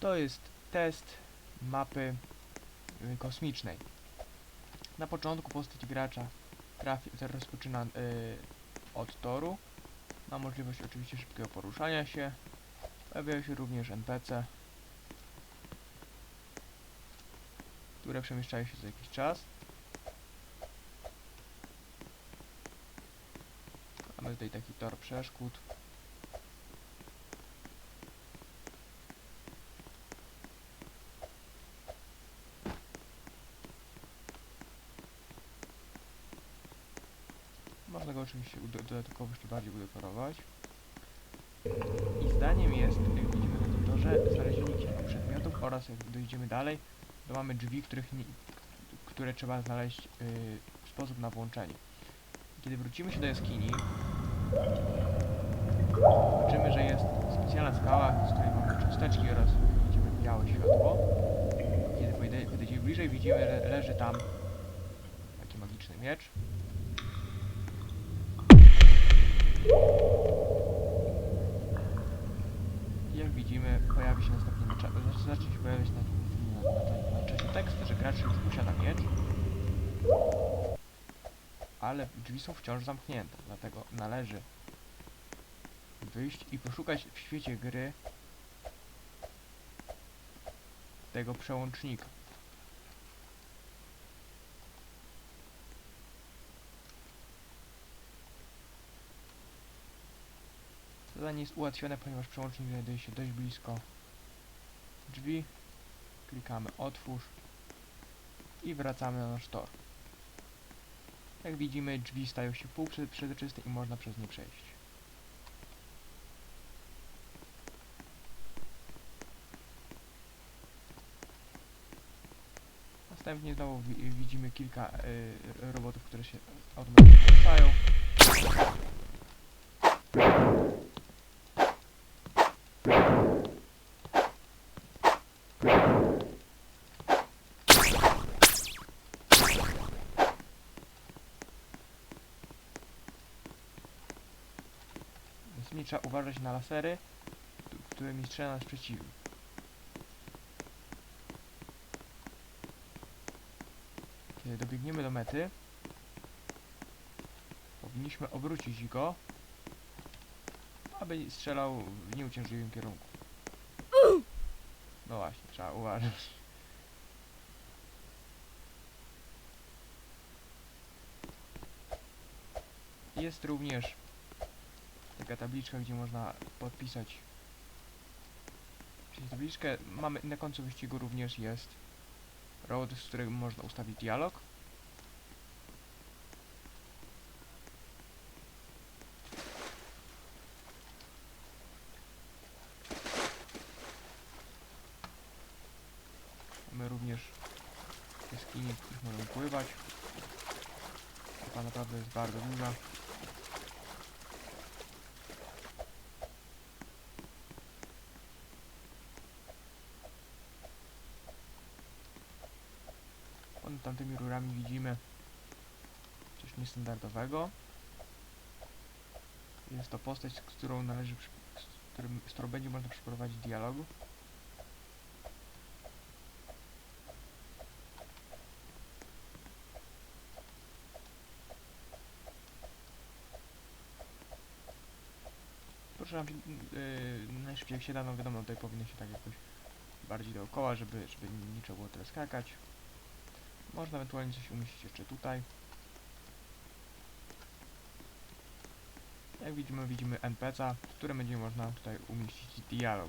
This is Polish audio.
To jest test mapy y, kosmicznej. Na początku postać gracza trafi, rozpoczyna y, od toru. Ma możliwość oczywiście szybkiego poruszania się. Pojawiają się również NPC, które przemieszczają się za jakiś czas. Mamy tutaj taki tor przeszkód. Można go oczywiście dodatkowo jeszcze bardziej udekorować. I zdaniem jest, jak widzimy na tym torze, znalezienie kilku przedmiotów oraz jak dojdziemy dalej, to mamy drzwi, których nie, które trzeba znaleźć yy, sposób na włączenie. Kiedy wrócimy się do jaskini, zobaczymy, że jest specjalna skała, z której mamy cząsteczki oraz widzimy białe światło. Kiedy podejdzie- podejdziemy bliżej, widzimy, że leży tam taki magiczny miecz. Jak widzimy, pojawi się następnie na czasie, zacznie się pojawiać na, na, na, na czasie tekst, że gracz już posiada miecz. Ale drzwi są wciąż zamknięte, dlatego należy wyjść i poszukać w świecie gry tego przełącznika. Zadanie jest ułatwione, ponieważ przełącznik znajduje się dość blisko drzwi. Klikamy otwórz i wracamy na nasz tor. Jak widzimy, drzwi stają się półprzezroczyste i można przez nie przejść. Następnie znowu wi widzimy kilka y, robotów, które się automatycznie poruszają. Trzeba uważać na lasery, którymi strzela nas przeciwnik. Kiedy dobiegniemy do mety, powinniśmy obrócić go, aby strzelał w nieuciążliwym kierunku. No właśnie, trzeba uważać. Jest również taka tabliczka, gdzie można podpisać Czyli tabliczkę mamy na końcu wyścigu również jest road, z którym można ustawić dialog. Mamy również jaskini, w których możemy pływać. Taka naprawdę jest bardzo duża. Tamtymi rurami widzimy coś niestandardowego. Jest to postać, z którą należy, z, którym, z którą będzie można przeprowadzić dialog. Proszę yy, najszybciej jak się da, no wiadomo, tutaj powinno się tak jakoś bardziej dookoła, żeby, żeby nie trzeba było tyle skakać. Można ewentualnie coś umieścić jeszcze tutaj. Jak widzimy, widzimy NPC, w którym będzie można tutaj umieścić dialog.